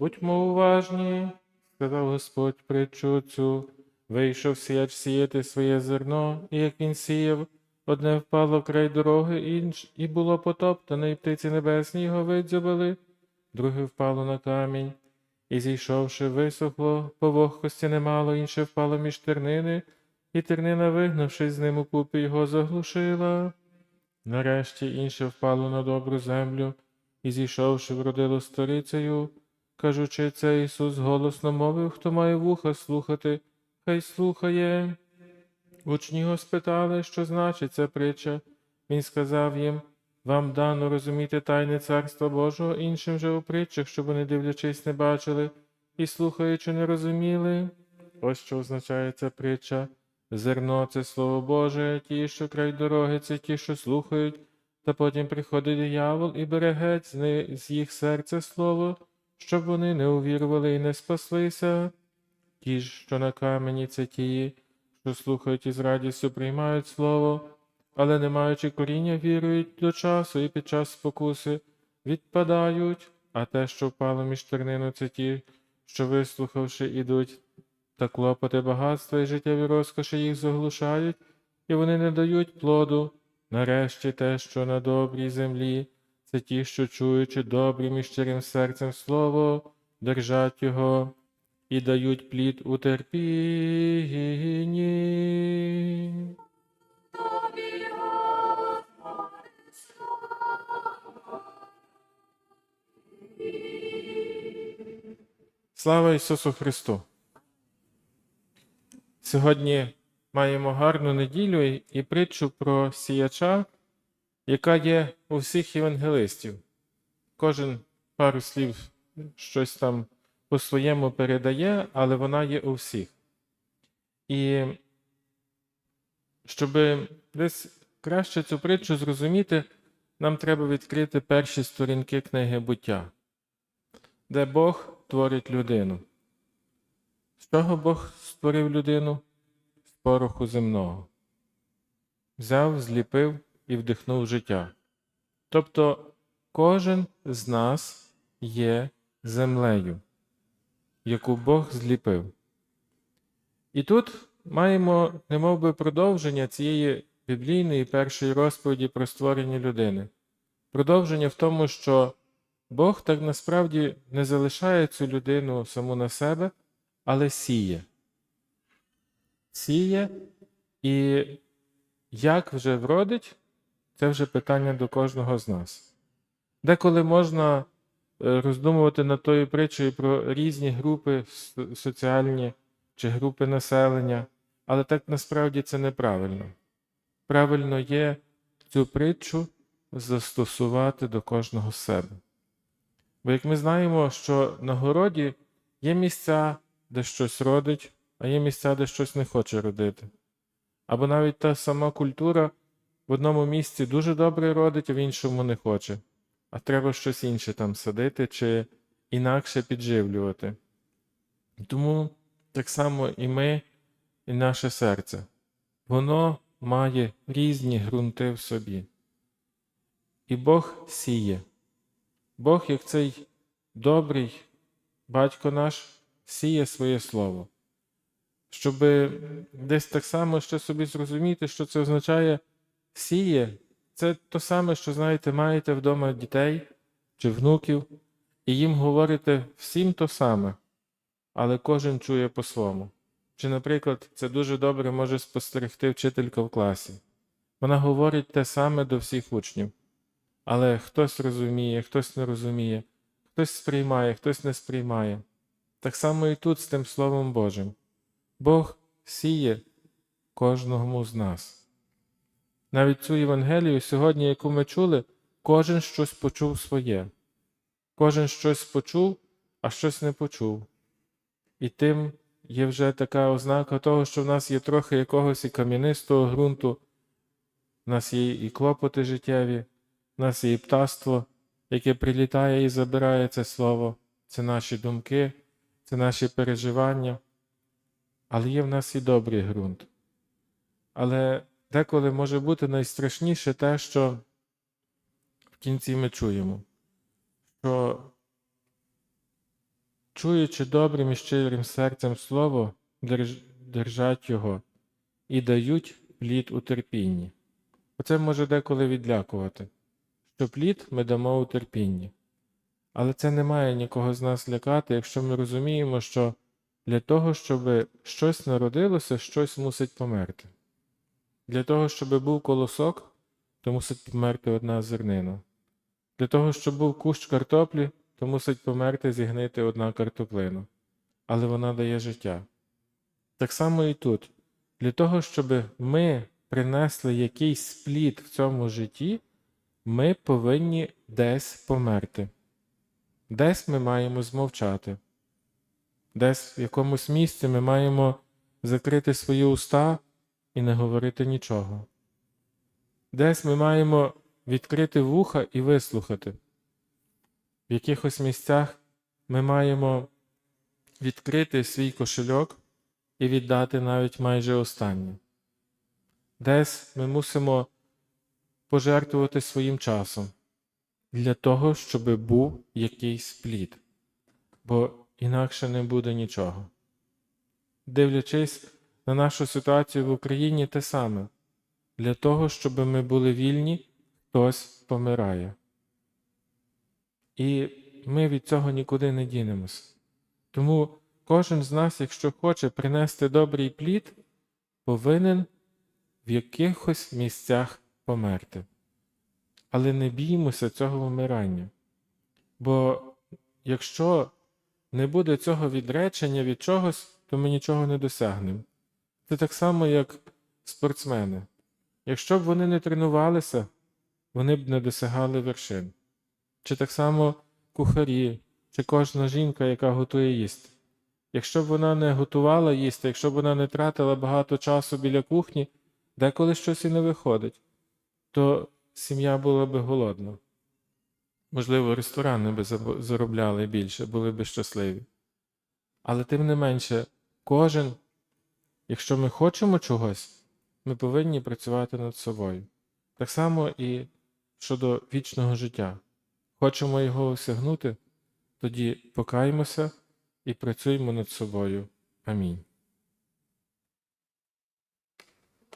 Будьмо уважні, сказав Господь притчу цю, вийшов сіяч сіяти своє зерно, і як він сіяв, одне впало край дороги, інш, і було потоптане, і птиці небесні його видзьобали, друге впало на камінь, і зійшовши, висохло, по вогкості немало, інше впало між тернини, і тернина, вигнавшись з ним у купі, його заглушила. Нарешті інше впало на добру землю, і зійшовши, вродило сторицею, кажучи це, Ісус голосно мовив, хто має вуха слухати, хай слухає. Учні його спитали, що значить ця притча. Він сказав їм, вам дано розуміти тайне Царства Божого, іншим же у притчах, щоб вони, дивлячись, не бачили, і слухаючи, не розуміли. Ось що означає ця притча. Зерно це слово Боже, ті, що край дороги, це ті, що слухають, та потім приходить диявол і бере геть з їх серця слово, щоб вони не увірували і не спаслися. Ті ж, що на камені, це ті, що слухають і з радістю приймають слово, але не маючи коріння, вірують до часу і під час спокуси відпадають, а те, що впало між тернину, це ті, що, вислухавши, ідуть, та клопоти багатства і життєві розкоші їх заглушають, і вони не дають плоду. Нарешті те, що на добрій землі, це ті, що чуючи добрим і щирим серцем слово, держать його і дають плід у терпінні. Слава Ісусу Христу! Сьогодні маємо гарну неділю і- притчу про сіяча, яка є у всіх євангелистів. Кожен пару слів щось там по-своєму передає, але вона є у всіх. І щоб десь краще цю притчу зрозуміти, нам треба відкрити перші сторінки книги буття, де Бог творить людину. З чого Бог створив людину? З пороху земного. Взяв, зліпив і вдихнув життя. Тобто кожен з нас є землею, яку Бог зліпив. І тут маємо немов би продовження цієї біблійної першої розповіді про створення людини. Продовження в тому, що Бог так насправді не залишає цю людину саму на себе, але сіє. Сіє, і як вже вродить, це вже питання до кожного з нас. Деколи можна е, роздумувати над тою притчею про різні групи соціальні чи групи населення, але так насправді це неправильно. Правильно є цю притчу застосувати до кожного себе. Бо як ми знаємо, що на городі є місця, де щось родить, а є місця, де щось не хоче родити. Або навіть та сама культура в одному місці дуже добре родить, а в іншому не хоче. А треба щось інше там садити чи інакше підживлювати. Тому так само і ми, і наше серце. Воно має різні ґрунти в собі. І Бог сіє. Бог, як цей добрий батько наш, сіє своє слово. Щоб десь так само ще собі зрозуміти, що це означає сіє, це то саме, що, знаєте, маєте вдома дітей чи внуків, і їм говорите всім то саме, але кожен чує по-своєму. Чи, наприклад, це дуже добре може спостерегти вчителька в класі. Вона говорить те саме до всіх учнів. Але хтось розуміє, хтось не розуміє, хтось сприймає, хтось не сприймає. Так само і тут з тим Словом Божим. Бог сіє кожному з нас. Навіть цю Євангелію сьогодні, яку ми чули, кожен щось почув своє. Кожен щось почув, а щось не почув. І тим є вже така ознака того, що в нас є трохи якогось і кам'янистого ґрунту, в нас є і клопоти життєві, в нас є і птаство, яке прилітає і забирає це слово, це наші думки, це наші переживання. Але є в нас і добрий ґрунт. Але деколи може бути найстрашніше те, що в кінці ми чуємо, що чуючи добрим і щирим серцем слово, держать його і дають плід у терпінні. Оце може деколи відлякувати, що плід ми дамо у терпінні. Але це не має нікого з нас лякати, якщо ми розуміємо, що для того, щоб щось народилося, щось мусить померти. Для того, щоб був колосок, то мусить померти одна зернина. Для того, щоб був кущ картоплі, то мусить померти зігнити одна картоплина. Але вона дає життя. Так само і тут. Для того, щоб ми принесли якийсь плід в цьому житті, ми повинні десь померти. Десь ми маємо змовчати. Десь в якомусь місці ми маємо закрити свої уста і не говорити нічого. Десь ми маємо відкрити вуха і вислухати. В якихось місцях ми маємо відкрити свій кошельок і віддати навіть майже останнє. Десь ми мусимо пожертвувати своїм часом для того, щоб був якийсь плід, бо інакше не буде нічого. Дивлячись на нашу ситуацію в Україні, те саме для того, щоб ми були вільні, хтось помирає. І ми від цього нікуди не дінемось. Тому кожен з нас, якщо хоче принести добрий плід, повинен в якихось місцях померти. Але не біймося цього вмирання. Бо якщо не буде цього відречення від чогось, то ми нічого не досягнемо. Це так само, як спортсмени. Якщо б вони не тренувалися, вони б не досягали вершин. Чи так само кухарі, чи кожна жінка, яка готує їсти. Якщо б вона не готувала їсти, якщо б вона не тратила багато часу біля кухні, деколи щось і не виходить, то сім'я була би голодна. Можливо, ресторани би заробляли більше, були би щасливі. Але тим не менше, кожен, якщо ми хочемо чогось, ми повинні працювати над собою. Так само і щодо вічного життя. Хочемо його осягнути, тоді покаємося і працюємо над собою. Амінь.